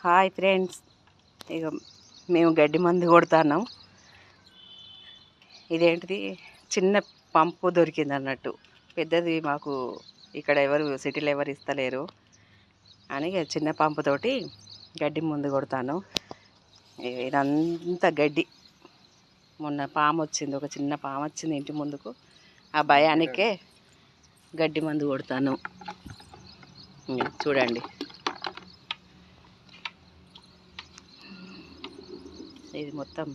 Hi friends. ఇక మేము గడ్డి మందు కొడుతున్నాం. ఇదేంటిది? చిన్న పంపు దొరికింది అన్నట్టు. పెద్దది మాకు ఇక్కడ ఎవరు సిటీలో ఎవరు ఇస్తలేరు అని చిన్న పంపుతోటి గడ్డి ముందు కొడతాను ఇదంతా గడ్డి. మొన్న పాము వచ్చింది ఒక చిన్న పాము వచ్చింది ఇంటి ముందుకు. ఆ భయానికే గడ్డి మందు కొడతాను చూడండి. ఇది మొత్తం.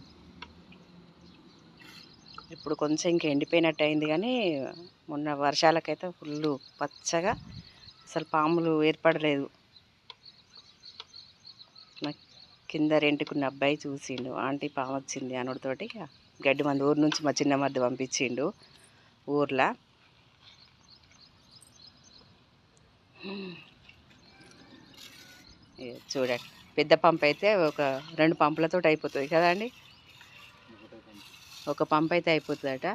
ఇప్పుడు కొంచెం ఇంక ఎండిపోయినట్టు అయింది కానీ మొన్న వర్షాలకైతే ఫుల్ పచ్చగా అసలు పాములు ఏర్పడలేదు. నాకు కింద రెంటుకున్న అబ్బాయి చూసిండు. ఆంటీ పాము వచ్చింది అనుడితోటి గడ్డి మంది ఊరు నుంచి మా చిన్న మధ్య పంపించిండు ఊర్లో. చూడండి. పెద్ద పంప్ అయితే ఒక రెండు పంపులతో అయిపోతుంది కదండి ఒక పంప్ అయితే అయిపోతుందట.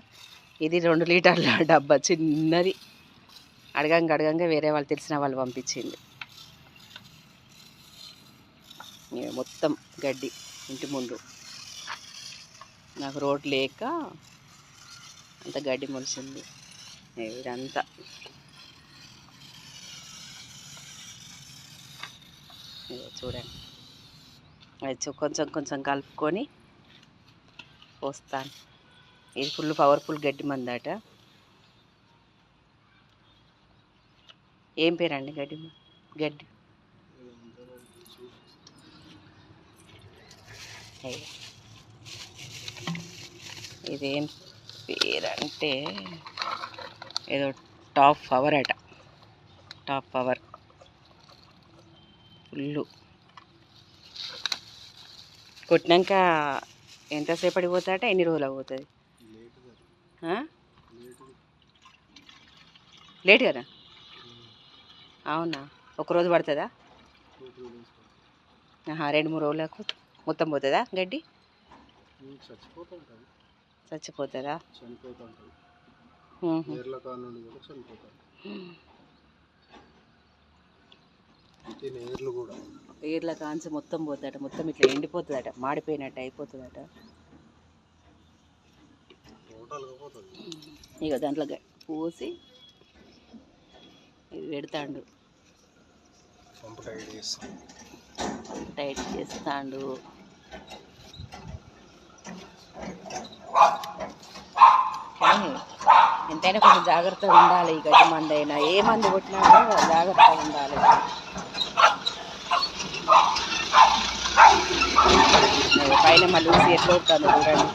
ఇది రెండు లీటర్ల డబ్బా చిన్నది. అడగంగా అడగంగా వేరే వాళ్ళు తెలిసిన వాళ్ళు పంపించింది. మొత్తం గడ్డి ఇంటి ముందు. నాకు రోడ్ లేక అంత గడ్డి మొలిసింది. ఇక ఇదంతా. ఇక చూడండి. కొంచెం కొంచెం కలుపుకొని పోస్తాను. ఇది ఫుల్ పవర్ఫుల్ గడ్డి మందట. ఏం పేరండి గడ్డి మ- గడ్డి? ఇదేం పేరంటే ఏదో టాప్ పవర్ అట. Top power. ఫుల్లు. కొట్టినాక ఎంతసేపటి పోతాట ఎన్ని రోజులు పోతుంది లేట్ కదా అవునా? ఒక రోజు పడుతుందా? రెండు మూడు రోజులకు మొత్తం పోతుందా గడ్డి? చచ్చిపోతుందా? చనిపోతుంది. కూడా. ఏర్ల కాంచి మొత్తం పోతుందట మొత్తం ఇట్లా ఎండిపోతుందట మాడిపోయినట్టు అయిపోతుందట. ఇక దాంట్లో పోసి ఇది పెడతాండు. టైట్ చేస్తాం. టైట్ చేస్తాండు. కానీ ఎంతైనా కొంచెం జాగ్రత్తగా ఉండాలి ఈ గడ్డి మందు అయినా. ఏ మందు కొట్టినా కూడా జాగ్రత్తగా ఉండాలి. పైన మళ్ళీ ఊసి ఎట్లా వస్తుందో చూడండి.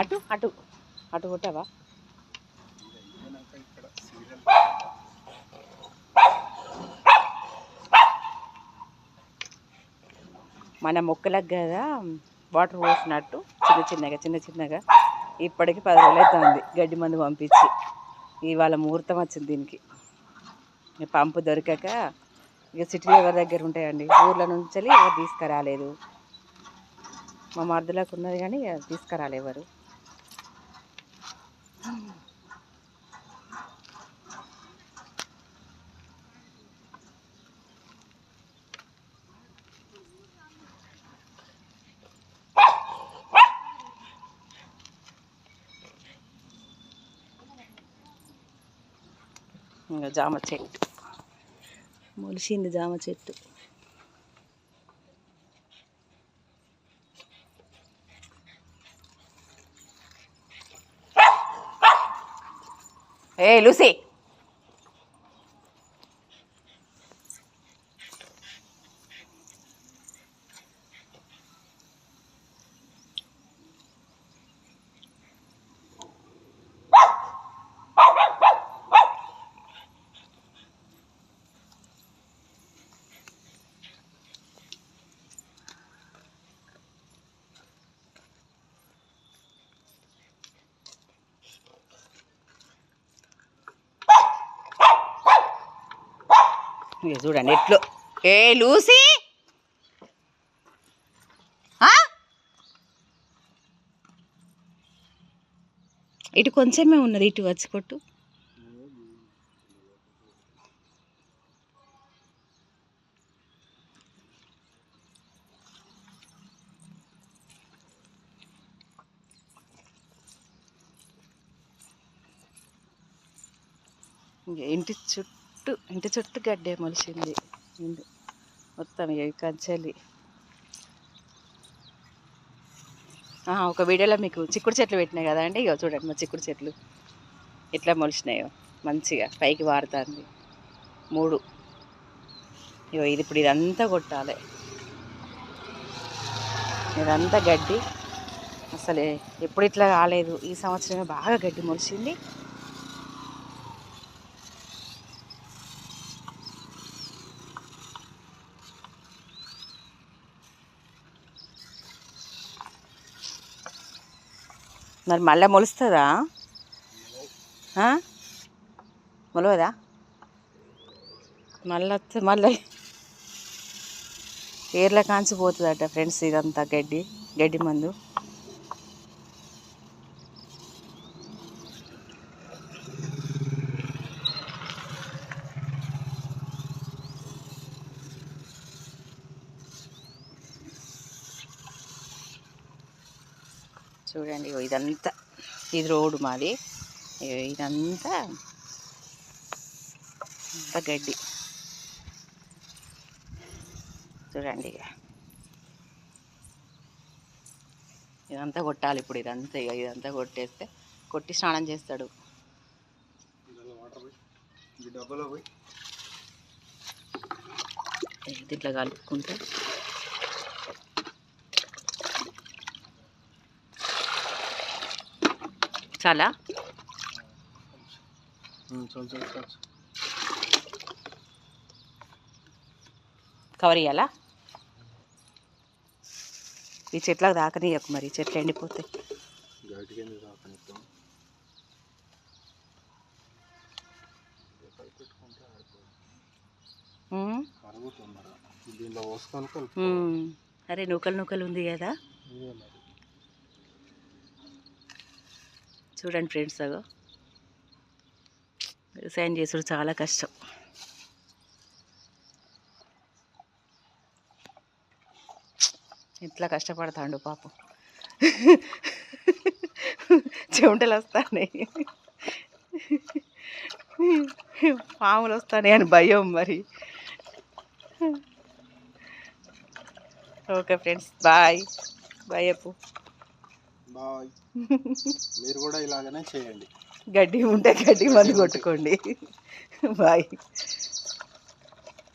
అటు అటు అటు కొట్టావా? మన మొక్కలకు కదా వాటర్ పోసినట్టు చిన్న చిన్నగా చిన్న చిన్నగా. ఇప్పటికి పది రోజులు అవుతుంది గడ్డి మందు పంపించి. ఇవాళ ముహూర్తం వచ్చింది దీనికి. పంపు దొరకక ఇక సిటీలో ఎవరి దగ్గర ఉంటాయండి? ఊర్ల నుంచి ఎవరు తీసుకురాలేదు. మా మరదలకు ఉన్నది కానీ ఇక తీసుకురాలే ఎవరు. ఇంకా జామ చెట్టు. మొలిసింది జామ చెట్టు ఏ లూసీ ఇక చూడండి ఎట్లు. ఏ లూసీ? ఇటు కొంచెమే ఉన్నది ఇటు వచ్చి కొట్టు ఇంటి చుట్టూ చుట్టూ ఇంటి చుట్టూ గడ్డే మొలిచింది మొత్తం ఇక కంచెలి. ఒక వీడియోలో మీకు చిక్కుడు చెట్లు పెట్టినాయి కదా అండి? ఇక చూడండి మా చిక్కుడు చెట్లు. ఎట్లా మొలిచినాయో. మంచిగా పైకి వారుతుంది. మూడు. ఇగో ఇది ఇప్పుడు ఇదంతా కొట్టాలి. ఇదంతా గడ్డి. అసలే ఎప్పుడు ఇట్లా కాలేదు. ఈ సంవత్సరమే బాగా గడ్డి మొలిచింది మరి మళ్ళీ మొలుస్తుందా? మొలవదా? మళ్ళీ వస్తే మళ్ళీ ఏర్ల కాంచిపోతుందట ఫ్రెండ్స్ ఇదంతా గడ్డి గడ్డి మందు. చూడండి ఇదంతా ఇది రోడ్డు మాది. ఇదంతా అంతా గడ్డి. చూడండి ఇక ఇదంతా కొట్టాలి ఇప్పుడు ఇదంతా ఇక ఇదంతా కొట్టేస్తే కొట్టి స్నానం చేస్తాడు. ఇట్లా కలుపుకుంటే చాలా కవర్ ఇవ్వాలా ఈ చెట్లకు దాకనియకు మరి చెట్లు ఎండిపోతాయి. అరే నూకలు నూకలు ఉంది కదా ఇదే మరి చూడండి ఫ్రెండ్స్ అగో. వ్యవసాయం చేసుడు చాలా కష్టం. ఇట్లా కష్టపడతాడు పాపం. చెమటలు వస్తాయి పాములు వస్తాయి అని భయం మరి. ఓకే ఫ్రెండ్స్ బాయ్ బాయ్ అప్పు. బాయ్. మీరు కూడా ఇలాగనే చేయండి. గడ్డి ఉంటే గడ్డి మందు కొట్టుకోండి. బాయ్.